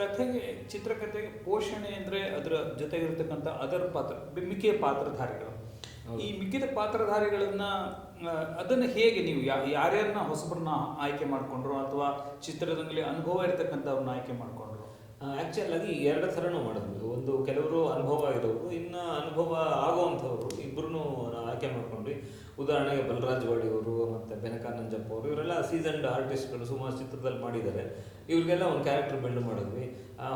ಕಥೆಗೆ ಚಿತ್ರಕಥೆಗೆ ಪೋಷಣೆ ಅಂದರೆ ಅದರ ಜೊತೆಗಿರ್ತಕ್ಕಂಥ ಅದರ ಪಾತ್ರ ಮಿಕ್ಕಿಯ ಪಾತ್ರಧಾರಿಗಳು. ಈ ಮಿಕ್ಕಿದ ಪಾತ್ರಧಾರಿಗಳನ್ನ ಅದನ್ನು ಹೇಗೆ ನೀವು ಯಾ ಯಾರ್ಯಾರನ್ನ ಹೊಸಬ್ರನ್ನ ಆಯ್ಕೆ ಮಾಡ್ಕೊಂಡ್ರು ಅಥವಾ ಚಿತ್ರದಲ್ಲಿ ಅನುಭವ ಇರ್ತಕ್ಕಂಥವ್ರನ್ನ ಆಯ್ಕೆ ಮಾಡ್ಕೊಂಡ್ರು? ಆ್ಯಕ್ಚುಲ್ ಆಗಿ ಎರಡು ಥರನೂ ಮಾಡಿದ್ವಿ. ಒಂದು ಕೆಲವರು ಅನುಭವ ಇರೋರು ಇನ್ನು ಅನುಭವ ಉದಾಹರಣೆಗೆ ಬಲರಾಜ್ ವಾಡಿ ಅವರು ಮತ್ತು ಬೆನಕ ನಂಜಪ್ಪ ಅವರು ಇವರೆಲ್ಲ ಸೀಸನ್ಡ್ ಆರ್ಟಿಸ್ಟ್ಗಳು ಸುಮಾರು ಚಿತ್ರದಲ್ಲಿ ಮಾಡಿದ್ದಾರೆ. ಇವ್ರಿಗೆಲ್ಲ ಒಂದು ಕ್ಯಾರೆಕ್ಟರ್ ಬಿಲ್ಡ್ ಮಾಡಿದ್ವಿ.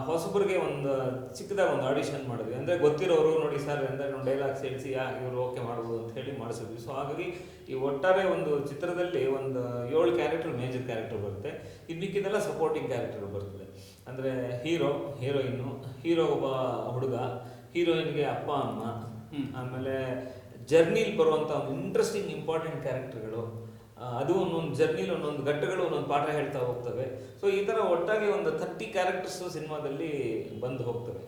ಹೊಸಬ್ರಿಗೆ ಒಂದು ಚಿಕ್ಕದಾಗ ಒಂದು ಆಡಿಷನ್ ಮಾಡಿದ್ವಿ. ಅಂದರೆ ಗೊತ್ತಿರೋರು ನೋಡಿ ಸರ್ ಅಂದರೆ ಒಂದು ಡೈಲಾಗ್ಸ್ ಹೇಳಿಸಿ ಯಾ ಇವರು ಓಕೆ ಮಾಡ್ಬೋದು ಅಂತ ಹೇಳಿ ಮಾಡಿಸಿದ್ವಿ. ಸೊ ಹಾಗಾಗಿ ಈ ಒಟ್ಟಾರೆ ಒಂದು ಚಿತ್ರದಲ್ಲಿ ಒಂದು ಏಳು ಕ್ಯಾರೆಕ್ಟರ್ ಮೇಜರ್ ಕ್ಯಾರೆಕ್ಟರ್ ಬರುತ್ತೆ. ಇದು ಮಿಕ್ಕಿದೆಲ್ಲ ಸಪೋರ್ಟಿಂಗ್ ಕ್ಯಾರೆಕ್ಟರ್ ಬರ್ತದೆ. ಅಂದರೆ ಹೀರೋ ಹೀರೋಯಿನ್ನು ಹೀರೋ ಒಬ್ಬ ಹುಡುಗ ಹೀರೋಯಿನ್ಗೆ ಅಪ್ಪ ಅಮ್ಮ ಆಮೇಲೆ ಜರ್ನಿಲಿ ಬರುವಂಥ ಒಂದು ಇಂಟ್ರೆಸ್ಟಿಂಗ್ ಇಂಪಾರ್ಟೆಂಟ್ ಕ್ಯಾರೆಕ್ಟರ್ಗಳು ಅದು ಒಂದೊಂದು ಜರ್ನಿಲಿ ಒಂದೊಂದು ಘಟ್ಟಗಳು ಒಂದೊಂದು ಪಾಠ ಹೇಳ್ತಾ ಹೋಗ್ತವೆ. ಸೊ ಈ ಥರ ಒಟ್ಟಾಗಿ ಒಂದು ಥರ್ಟಿ ಕ್ಯಾರೆಕ್ಟರ್ಸ್ ಸಿನಿಮಾದಲ್ಲಿ ಬಂದು ಹೋಗ್ತವೆ.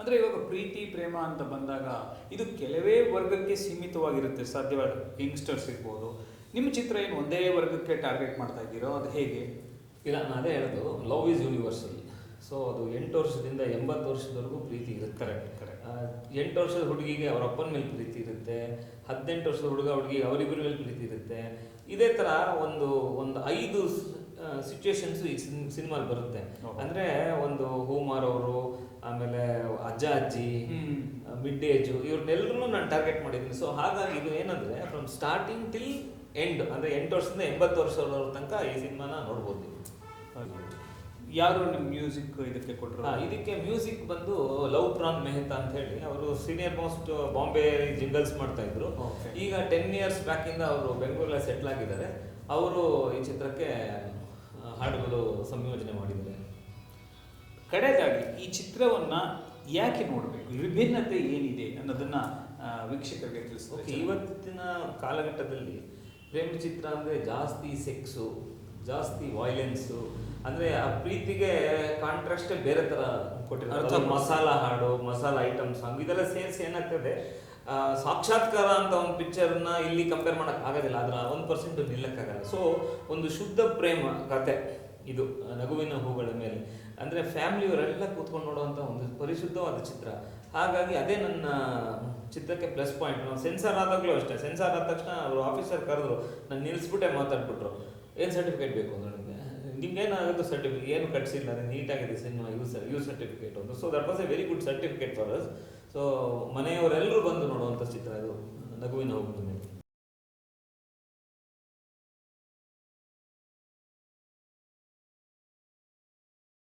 ಅಂದ್ರೆ ಇವಾಗ ಪ್ರೀತಿ ಪ್ರೇಮ ಅಂತ ಬಂದಾಗ ಇದು ಕೆಲವೇ ವರ್ಗಕ್ಕೆ ಸೀಮಿತವಾಗಿರುತ್ತೆ. ಸಾಧ್ಯವಾದ ಯಂಗ್ಸ್ಟರ್ಸ್ ಇರ್ಬೋದು. ನಿಮ್ಮ ಚಿತ್ರ ಏನು ಒಂದೇ ವರ್ಗಕ್ಕೆ ಟಾರ್ಗೆಟ್ ಮಾಡ್ತಾ ಇದ್ದೀರೋ ಅದು ಹೇಗೆ? ಇಲ್ಲ ನಾನು ಅದೇ ಹೇಳೋದು ಲವ್ ಈಸ್ ಯೂನಿವರ್ಸಲ್ ಸೊ ಅದು ಎಂಟು ವರ್ಷದಿಂದ ಎಂಬತ್ತು ವರ್ಷದವರೆಗೂ ಪ್ರೀತಿ ಇರುತ್ತೆ. ಕರೆಕ್ಟ್ ಕರೆಕ್ಟ್ ಎಂಟು ವರ್ಷದ ಹುಡುಗಿಗೆ ಅವ್ರ ಅಪ್ಪನ ಮೇಲೆ ಪ್ರೀತಿ ಇರುತ್ತೆ. ಹದಿನೆಂಟು ವರ್ಷದ ಹುಡುಗ ಹುಡುಗಿ ಅವರಿಬ್ಬರ ಮೇಲೆ ಪ್ರೀತಿ ಇರುತ್ತೆ. ಇದೇ ಥರ ಒಂದು ಒಂದು ಐದು ಸಿಚುವೇಶನ್ಸು ಈ ಸಿನಿಮಾಲ್ ಬರುತ್ತೆ. ಅಂದರೆ ಒಂದು ಹೂಮಾರ್ ಅವರು ಆಮೇಲೆ ಅಜ್ಜ ಅಜ್ಜಿ ಮಿಡ್ ಏಜು ಇವ್ರನ್ನೆಲ್ಲರೂ ನಾನು ಟಾರ್ಗೆಟ್ ಮಾಡಿದ್ದೀನಿ. ಸೊ ಹಾಗಾಗಿ ಇದು ಏನಂದರೆ ಫ್ರಮ್ ಸ್ಟಾರ್ಟಿಂಗ್ ಟಿಲ್ ಎಂಡ್ ಅಂದರೆ ಎಂಟು ವರ್ಷದಿಂದ ಎಂಬತ್ತು ವರ್ಷದವರ ತನಕ ಈ ಸಿನಿಮಾನ ನೋಡ್ಬೋದು ನೀವು. ಯಾರು ನಿಮ್ಮ ಮ್ಯೂಸಿಕ್ ಇದಕ್ಕೆ ಕೊಟ್ಟರು ಇದಕ್ಕೆ ಮ್ಯೂಸಿಕ್ ಬಂದು ಲವ್ ಪ್ರಾನ್ ಮೆಹ್ತಾ ಅಂತ ಹೇಳಿ ಅವರು ಸೀನಿಯರ್ ಮೋಸ್ಟ್ ಬಾಂಬೆ ಜಿಂಗಲ್ಸ್ ಮಾಡ್ತಾ ಇದ್ರು. ಈಗ ಟೆನ್ ಇಯರ್ಸ್ ಬ್ಯಾಕ್ ಇಂದ ಅವರು ಬೆಂಗಳೂರಲ್ಲಿ ಸೆಟ್ಲ್ ಆಗಿದ್ದಾರೆ. ಅವರು ಈ ಚಿತ್ರಕ್ಕೆ ಹಾಡುಗಳು ಸಂಯೋಜನೆ ಮಾಡಿದ್ದಾರೆ. ಕಡೆಗಾಗಿ ಈ ಚಿತ್ರವನ್ನ ಯಾಕೆ ನೋಡಬೇಕು? ವಿಭಿನ್ನತೆ ಏನಿದೆ ಅನ್ನೋದನ್ನ ವೀಕ್ಷಕರಿಗೆ ತಿಳಿಸ್ಬೇಕು. ಇವತ್ತಿನ ಕಾಲಘಟ್ಟದಲ್ಲಿ ಪ್ರೇಮ ಚಿತ್ರ ಅಂದರೆ ಜಾಸ್ತಿ ಸೆಕ್ಸು ಜಾಸ್ತಿ ವಾಯ್ಲೆನ್ಸು ಅಂದರೆ ಆ ಪ್ರೀತಿಗೆ ಕಾಂಟ್ರಾಸ್ಟೇ ಬೇರೆ ಥರ ಕೊಟ್ಟಿರ್ತಾರೆ. ಮಸಾಲ ಹಾಡು ಮಸಾಲ ಐಟಮ್ ಸಾಂಗ್ ಇದೆಲ್ಲ ಸೇರಿಸಿ ಏನಾಗ್ತದೆ ಸಾಕ್ಷಾತ್ಕಾರ ಅಂತ ಒಂದು ಪಿಕ್ಚರ್ನ ಇಲ್ಲಿ ಕಂಪೇರ್ ಮಾಡೋಕೆ ಆಗೋದಿಲ್ಲ ಅದರ ಒಂದು ಪರ್ಸೆಂಟ್ ನಿಲ್ಲಕ್ಕಾಗಲ್ಲ. ಸೊ ಒಂದು ಶುದ್ಧ ಪ್ರೇಮ ಕತೆ ಇದು ನಗುವಿನ ಹೂಗಳ ಮೇಲೆ. ಅಂದರೆ ಫ್ಯಾಮಿಲಿಯವರೆಲ್ಲ ಕೂತ್ಕೊಂಡು ನೋಡುವಂಥ ಒಂದು ಪರಿಶುದ್ಧವಾದ ಚಿತ್ರ. ಹಾಗಾಗಿ ಅದೇ ನನ್ನ ಚಿತ್ರಕ್ಕೆ ಪ್ಲಸ್ ಪಾಯಿಂಟ್ ನಾವು ಸೆನ್ಸಾರ್ ಆದಾಗಲೂ ಅಷ್ಟೇ. ಸೆನ್ಸಾರ್ ಆದ ತಕ್ಷಣ ಅವರು ಆಫೀಸರ್ ಕರೆದ್ರು ನಾನು ನಿಲ್ಲಿಸ್ಬಿಟ್ಟೆ ಮಾತಾಡ್ಬಿಟ್ರು. ಏನು ಸರ್ಟಿಫಿಕೇಟ್ ಬೇಕು ನನಗೆ ನಿಮ್ಗೆ? ಏನಾಗುತ್ತೆ ಸರ್ಟಿಫಿಕೇಟ್ ಏನು ಕಟ್ಸಿಲ್ಲ, ಅದು ನೀಟಾಗಿದೆ ಸಿನಿಮಾ ಯೂಸ್ ಯೂಸ್ ಸರ್ಟಿಫಿಕೇಟ್ ಒಂದು. So that was a very good certificate for us so ಮನೆಯವರೆಲ್ಲರೂ ಬಂದು ನೋಡುವಂಥ ಚಿತ್ರ ಇದು. ನಗುವಿನ ಹೋಗುತ್ತೆ